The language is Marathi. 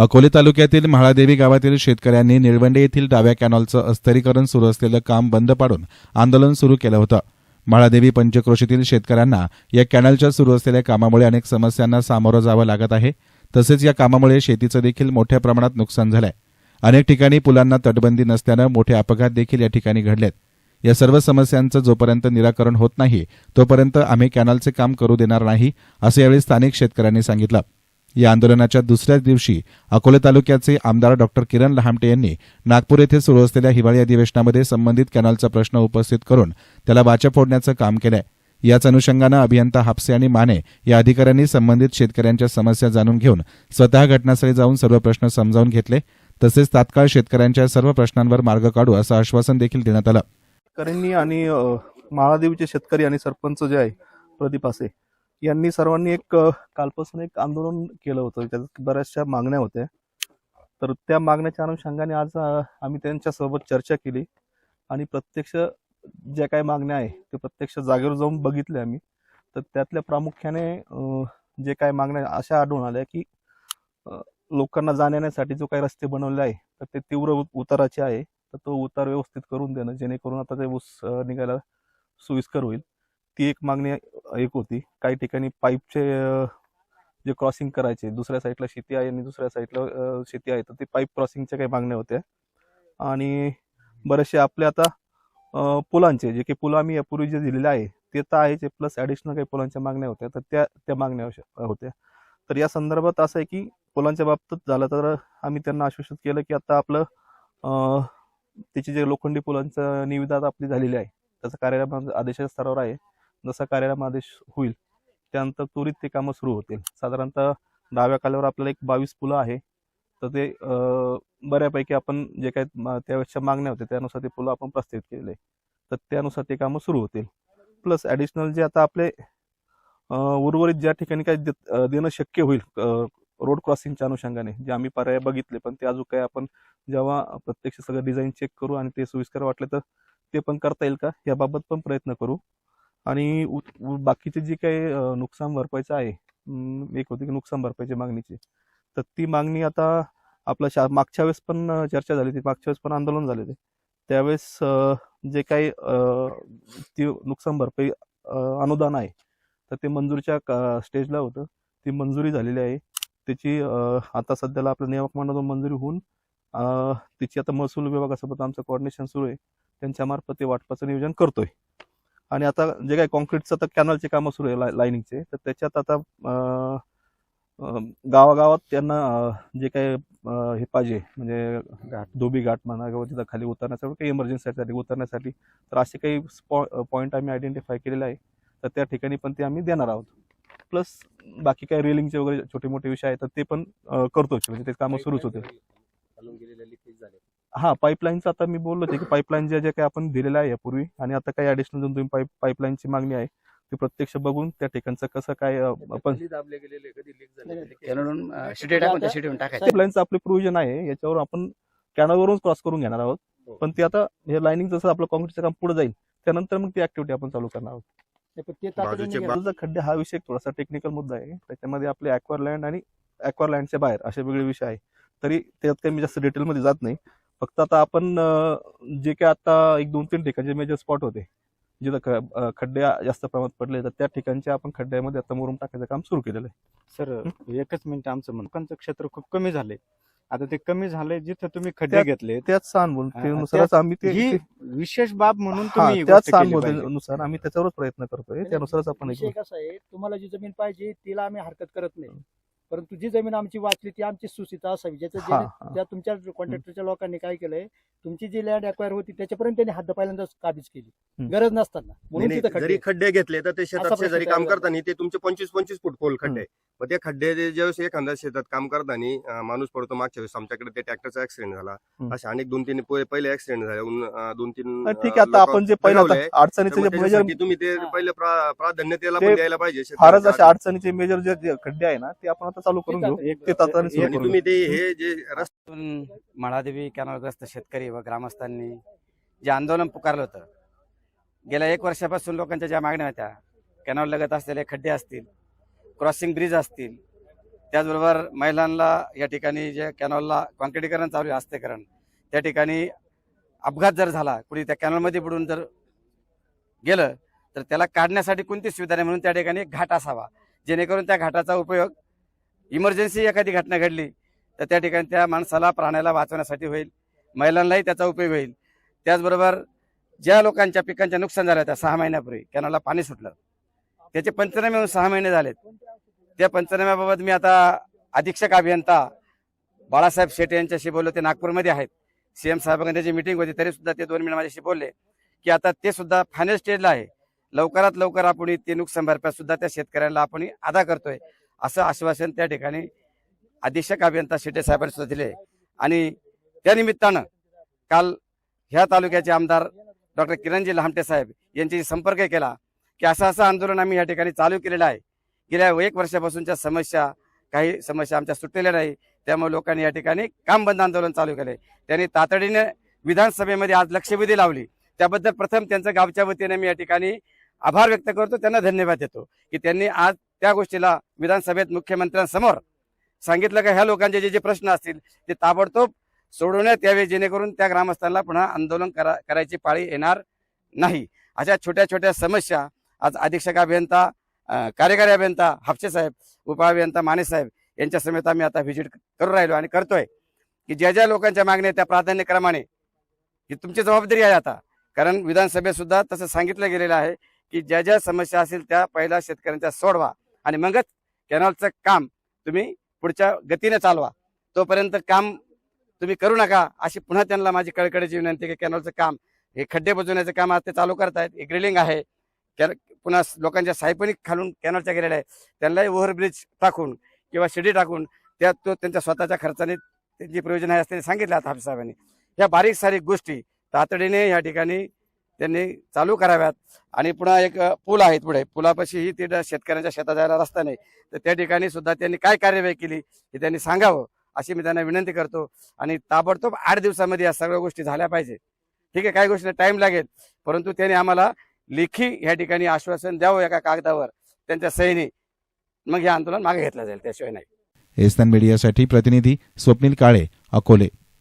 अकोले तालुक्यातील म्हाळादेवी गावातील शेतकऱ्यांनी निळवंडे येथील डाव्या कॅनॉलचं अस्तरीकरण सुरू असलेलं काम बंद पाडून आंदोलन सुरू केलं होतं. म्हाळादेवी पंचक्रोशीतील शेतकऱ्यांना या कॅनलच्या सुरू असलेल्या कामामुळे अनेक समस्यांना सामोरं जावं लागत आहे. तसेच या कामामुळे शेतीचं देखील मोठ्या प्रमाणात नुकसान झालंय. अनेक ठिकाणी पुलांना तटबंदी नसल्यानं मोठे अपघात देखील या ठिकाणी घडलेत. या सर्व समस्यांचं जोपर्यंत निराकरण होत नाही तोपर्यंत आम्ही कॅनलचे काम करू देणार नाही असं यावेळी स्थानिक शेतकऱ्यांनी सांगितलं. या आंदोलनाच्या दुसऱ्याच दिवशी अकोले तालुक्याचे आमदार डॉक्टर किरण लहामटे यांनी नागपूर येथे सुरू असलेल्या हिवाळी अधिवेशनामध्ये संबंधित कॅनलचा प्रश्न उपस्थित करून त्याला वाचा फोडण्याचं काम केलंय. याच अनुषंगानं अभियंता हापसे आणि माने या अधिकाऱ्यांनी संबंधित शेतकऱ्यांच्या समस्या जाणून घेऊन स्वतः घटनास्थळी जाऊन सर्व प्रश्न समजावून घेतले. तसेच तात्काळ शेतकऱ्यांच्या सर्व प्रश्नांवर मार्ग काढू असं आश्वासन देखील देण्यात आलं. शेतकऱ्यांनी आणि अ, शेतकरी आणि सरपंच जे आहे प्रदीप आसे यांनी सर्वांनी एक कालपासून एक आंदोलन केलं होतं. त्याच्यात बऱ्याचशा मागण्या होत्या. तर त्या मागण्याच्या अनुषंगाने आज आम्ही त्यांच्यासोबत चर्चा केली. आणि प्रत्यक्ष ज्या काही मागण्या आहे ते प्रत्यक्ष जागेवर जाऊन बघितले आम्ही. तर त्यातल्या प्रामुख्याने जे काही मागण्या अशा आढळून आल्या की लोकांना जाण्यासाठी जो काही रस्ते बनवले आहे तर ते तीव्र उताराचे आहे. तर तो उतार व्यवस्थित करून देणं जेणेकरून आता ते ऊस निघायला सोयीस्कर होईल. ती एक मागणी एक होती. काही ठिकाणी पाईपचे जे क्रॉसिंग करायचे दुसऱ्या साईडला शेती आहे आणि दुसऱ्या साईडला शेती आहे तर ते पाईप क्रॉसिंगच्या काही मागण्या होत्या. आणि बरेचसे आपले आता पुलांचे जे काही पुलं आम्ही यापूर्वी जे दिलेले आहे ते तर आहे प्लस ॲडिशनल काही पुलांच्या मागण्या होत्या तर त्या त्या मागण्या होत्या. तर या संदर्भात असं आहे की पुलांच्या बाबतीत झालं तर आम्ही त्यांना आश्वासित केलं की आता आपलं त्याचे त्याची जे लोखंडी पुलांचं निविदा आपली झालेली आहे त्याचा कार्यक्रम आदेशाच्या स्तरावर आहे. जसा कार्यालय आदेश होईल त्यानंतर त्वरित ते कामं सुरू होतील. साधारणतः डाव्या काल्यावर आपल्याला एक बावीस पुलं आहे. तर ते बऱ्यापैकी आपण जे काही त्यावेळेसच्या मागण्या होत्या त्यानुसार ते पुलं आपण प्रस्तावित केलेले तर त्यानुसार ते कामं सुरू होतील. प्लस ॲडिशनल जे आता आपले उर्वरित ज्या ठिकाणी काय देत- देणं शक्य होईल रोड क्रॉसिंगच्या अनुषंगाने जे आम्ही पर्याय बघितले पण ते अजून काही आपण जेव्हा प्रत्यक्ष सगळं डिझाईन चेक करू आणि ते सोयीस्कर वाटले तर ते पण करता येईल का? याबाबत पण प्रयत्न करू. आणि बाकीचे जे काही नुकसान भरपाईचं आहे एक होती की नुकसान भरपाईची मागणीची तर ती मागणी आता आपल्या शा मागच्या वेळेस पण चर्चा झाली होती मागच्या वेळेस पण आंदोलन झाले होते. त्यावेळेस जे काही ती नुकसान भरपाई अनुदान आहे तर ते मंजूरच्या स्टेजला होतं. ती मंजुरी झालेली आहे. त्याची आता सध्याला आपल्या नियामक मंडळातून मंजुरी होऊन तिची आता महसूल विभागासोबत आमचं कोऑर्डिनेशन सुरू आहे. त्यांच्यामार्फत ते वाटपाचं नियोजन करतोय. आणि आता जे काही कॉन्क्रीटचं आता कॅनलचे कामं सुरू आहे ला- लाईनिंगचे तर त्याच्यात आता गावागावात त्यांना जे काही हे पाहिजे म्हणजे घाट धोबी घाट म्हणा किंवा तिथं खाली उतरण्यासाठी काही इमर्जन्सीसाठी उतरण्यासाठी तर असे काही पॉईंट आम्ही आयडेंटिफाय केलेले आहे. तर त्या ठिकाणी पण ते आम्ही देणार आहोत. प्लस बाकी काही रेलिंगचे वगैरे छोटे मोठे विषय आहेत तर ते पण करतोच म्हणजे ते कामं सुरूच होते हा पाईपलाईनचं आता मी बोललो होते की पाईपलाईन जे जे काही आपण दिलेलं आहे यापूर्वी आणि आता काही ऍडिशनल दोन तीन पाईप पाईपलाईनची मागणी आहे ती प्रत्यक्ष बघून त्या ठिकाणचं कसं काय अ, आपण कॅनडून शिटे टाकून त्या शिटीवरून टाकायचं. पाईपलाईनचं आपले प्रोव्हिजन आहे याच्यावर आपण कॅनलवरून क्रॉस करून घेणार आहोत. हो. पण ते आता हे लाईनिंग जसं आपलं कॉन्क्रीटचं काम पुढे जाईल त्यानंतर मग ती ऍक्टिव्हिटी आपण चालू करणार आहोत. बाजूचा खड्डे हा विषय थोडासा टेक्निकल मुद्दा आहे. त्याच्यामध्ये आपले अक्वार लँड आणि अक्वार लँडच्या बाहेर असे वेगळे विषय आहे. तरी त्यात काही मी जास्त डिटेलमध्ये जात नाही. फक्त आता आपण जे काही आता एक दोन तीन ठिकाणचे मेजर स्पॉट होते जिथं खड्डे जास्त प्रमाणात पडले तर त्या ठिकाणचे आपण खड्ड्यामध्ये आता मुरुम टाकायचं काम सुरू केलेलं आहे. सर एकच मिनिट आमचं म्हणून लोकांचं क्षेत्र खूप कमी झाले आता ते कमी झाले जिथं तुम्ही खड्डे घेतले. त्याच हा, सहानुभूतीनुसारच आम्ही ते ही विशेष बाब म्हणून तुम्ही त्याच. सहानुभूतीनुसार आम्ही त्याच्यावरच प्रयत्न करतोय त्यानुसारच आपण हे. कसा आहे तुम्हाला जी जमीन पाहिजे तिला आम्ही हरकत करत नाही. परंतु जी जमीन आमची वाचली ती आमची सुसित असावी ज्याचं. त्या तुमच्या कॉन्ट्रॅक्टरच्या लोकांनी काय केलंय तुमची जी लँड अक्वायर होती त्याच्यापर्यंत त्यांनी हद्द पहिल्यांदाच काबीज केली. गरज नसताना म्हणून जरी खड्डे घेतले तर ते शेतात तयार काम. करताना ते तुमचे पंचवीस पंचवीस फूट खोल खड्डे. मग ते खड्डे जे- ज्यावेळेस एखाद्या शेतात काम करताना माणूस पडतो मागच्या वेळेस आमच्याकडे ते ट्रॅक्टरचा ऍक्सिडेंट झाला. असे अनेक दोन तीन पहिले- ऍक्सिडेंट झाले दोन तीन ठीक आहे आता आपण जे पहिलं अडचणीचे तुम्ही ते. पहिले प्रा- प्राधान्य त्याला पण द्यायला पाहिजे फारच अशा अडचणीचे मेजर जे जे खड्डे आहे ना ते आपण आता चालू करून घेऊ एक- ते तातडीने सुरू आणि करून तुम्ही घेऊ. ते हे जे रस्ते कॅनलग्रस्त शेतकरी व ग्रामस्थांनी जे आंदोलन पुकारलं होतं गेल्या एक वर्षापासून लोकांच्या ज्या मागण्या होत्या कॅनॉल लगत असलेले खड्डे असतील क्रॉसिंग ब्रिज असतील त्याचबरोबर महिलांना या ठिकाणी जे कॅनॉलला कॉन्क्रिटीकरण चालू आहे हस्तेकरण त्या ठिकाणी अपघात जर झाला कुणी त्या कॅनॉलमध्ये बुडून जर गेलं तर त्याला काढण्यासाठी कोणती सुविधा नाही म्हणून त्या ठिकाणी एक घाट असावा जेणेकरून त्या घाटाचा उपयोग इमर्जन्सी एखादी घटना घडली तर त्या ठिकाणी त्या माणसाला प्राण्याला वाचवण्यासाठी होईल महिलांनाही त्याचा उपयोग होईल. त्याचबरोबर ज्या लोकांच्या पिकांच्या नुकसान झालं त्या सहा महिन्यापूर्वी कॅनलला पाणी सुटलं. त्याचे पंचनामे होऊन सहा महिने झालेत. त्या पंचनाम्याबाबत मी आता अधीक्षक अभियंता बाळासाहेब शेटे यांच्याशी बोललो. ते नागपूरमध्ये आहेत. सीएम साहेबांनी त्याची मिटिंग होती. तरी सुद्धा ते दोन मिनिट माझ्याशी बोलले की आता ते सुद्धा फायनल स्टेजला आहे. लवकरात लवकर आपण ते नुकसान भरपाई सुद्धा त्या शेतकऱ्यांना आपण अदा करतोय. असं आश्वासन त्या ठिकाणी अधीक्षक अभियंता शेटे साहेबांनी सुद्धा दिले. आणि त्यानिमित्तानं काल ह्या तालुक्याचे आमदार डॉक्टर किरणजी लहामटे साहेब यांच्याशी संपर्क केला की असं असं आंदोलन आम्ही या ठिकाणी चालू केलेलं आहे. गेल्या एक वर्षापासूनच्या समस्या काही समस्या आमच्या सुटलेल्या नाही. त्यामुळे लोकांनी या ठिकाणी काम बंद आंदोलन चालू केले त्यांनी तातडीने विधानसभेमध्ये आज लक्षवेधी लावली. त्याबद्दल प्रथम त्यांचं गावच्या वतीने मी या ठिकाणी आभार व्यक्त करतो. त्यांना धन्यवाद देतो की त्यांनी आज त्या गोष्टीला विधानसभेत मुख्यमंत्र्यांसमोर सांगितलं का ह्या लोकांचे जे जे प्रश्न असतील ते ताबडतोब सोडवण्यात यावे जेणेकरून त्या ग्रामस्थांना पुन्हा आंदोलन करा करायची पाळी येणार नाही. अशा छोट्या छोट्या समस्या आज अधीक्षक अभियंता कार्यकारी अभियंता हापसे साहेब उपअभियंता माने साहेब यांच्या समेत आम्ही आता व्हिजिट करू राहिलो आणि करतोय की ज्या ज्या लोकांच्या मागण्या त्या प्राधान्यक्रमाने ही तुमची जबाबदारी आहे आता. कारण विधानसभेत सुद्धा तसं सांगितलं गेलेलं आहे की ज्या ज्या समस्या असतील त्या पहिल्या शेतकऱ्यांच्या सोडवा. आणि मगच कॅनॉलचं काम तुम्ही पुढच्या गतीने चालवा. तोपर्यंत काम तुम्ही करू नका. अशी पुन्हा त्यांना माझी कळकळीची विनंती की कॅनॉलचं काम हे खड्डे बुजवण्याचं काम आज ते चालू करतायत. एक ग्रिलिंग आहे. पुन्हा लोकांच्या सायपणी खालून कॅनॉलच्या गेलेल्या आहे त्यांनाही ओव्हरब्रिज टाकून किंवा शिडी टाकून त्या तो त्यांच्या स्वतःच्या खर्चाने त्यांची प्रयोजन आहे असं त्यांनी सांगितलं आता हाफिज साहेबांनी. या बारीक सारीक गोष्टी तातडीने या ठिकाणी त्यांनी चालू कराव्यात. आणि पुन्हा एक पूल आहेत पुढे. पुलापाशीही तिथं शेतकऱ्यांच्या शेतात जायला रस्ता नाही. तर त्या ठिकाणी सुद्धा त्यांनी काय कार्यवाही केली हे त्यांनी सांगावं अशी मी त्यांना विनंती करतो. आणि ताबडतोब आठ दिवसामध्ये या सगळ्या गोष्टी झाल्या पाहिजे. ठीक आहे काही गोष्टी टाइम लागेल. परंतु त्यांनी आम्हाला लेखी या ठिकाणी आश्वासन द्यावं एका कागदावर. त्यांच्या सहीने मग हे आंदोलन मागे घेतलं जाईल त्याशिवाय नाही. एस्तान मीडियासाठी प्रतिनिधी स्वप्नील काळे अकोले.